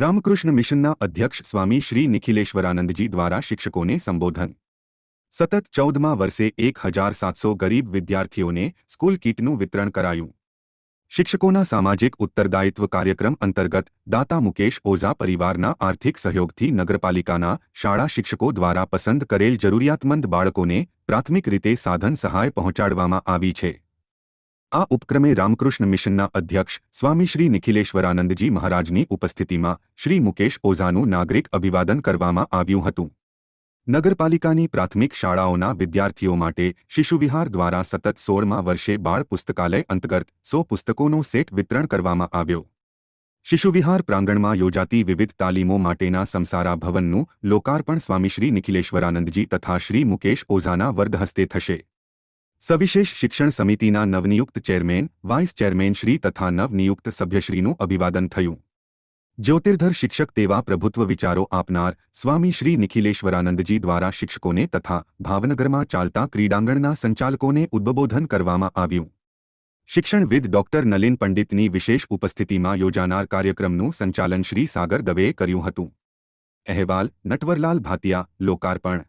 રામકૃષ્ણ મિશનના અધ્યક્ષ સ્વામી શ્રી નિખિલેશ્વરાનંદજી દ્વારા શિક્ષકોને સંબોધન. સતત ચૌદમા વર્ષે એક હજાર સાતસો ગરીબ વિદ્યાર્થીઓને સ્કૂલ કીટનું વિતરણ કરાયું. શિક્ષકોના સામાજિક ઉત્તરદાયિત્વ કાર્યક્રમ અંતર્ગત દાતા મુકેશ ઓઝા પરિવારના આર્થિક સહયોગથી નગરપાલિકાના શાળા શિક્ષકો દ્વારા પસંદ કરેલ જરૂરિયાતમંદ બાળકોને પ્રાથમિક રીતે સાધન સહાય પહોંચાડવામાં આવી છે. આ ઉપક્રમે રામકૃષ્ણ મિશનના અધ્યક્ષ સ્વામી શ્રી નિખિલેશ્વરાનંદજી મહારાજની ઉપસ્થિતિમાં શ્રી મુકેશ ઓઝાનું નાગરિક અભિવાદન કરવામાં આવ્યું હતું. નગરપાલિકાની પ્રાથમિક શાળાઓના વિદ્યાર્થીઓ માટે શિશુવિહાર દ્વારા સતત સોળમા વર્ષે બાળ પુસ્તકાલય અંતર્ગત સો પુસ્તકોનો સેટ વિતરણ કરવામાં આવ્યો. શિશુવિહાર પ્રાંગણમાં યોજાતી વિવિધ તાલીમો માટેના સમસારા ભવનનું લોકાર્પણ સ્વામી શ્રી નિખિલેશ્વરાનંદજી તથા શ્રી મુકેશ ઓઝાના વર્ગહસ્તે થશે. સવિશેષ શિક્ષણ સમિતિના નવનિયુક્ત ચેરમેન, વાઇસ ચેરમેનશ્રી તથા નવનિયુક્ત સભ્યશ્રીનું અભિવાદન થયું. જ્યોતિર્ધર શિક્ષક તેવા પ્રભુત્વ વિચારો આપનાર સ્વામી શ્રી નિખિલેશ્વરાનંદજી દ્વારા શિક્ષકોને તથા ભાવનગરમાં ચાલતા ક્રીડાંગણના સંચાલકોને ઉદ્બોધન કરવામાં આવ્યું. શિક્ષણવિદ ડોક્ટર નલિન પંડિતની વિશેષ ઉપસ્થિતિમાં યોજાનાર કાર્યક્રમનું સંચાલન શ્રી સાગર દવેએ કર્યું હતું. અહેવાલ, નટવરલાલ ભાતિયા લોકાર્પણ.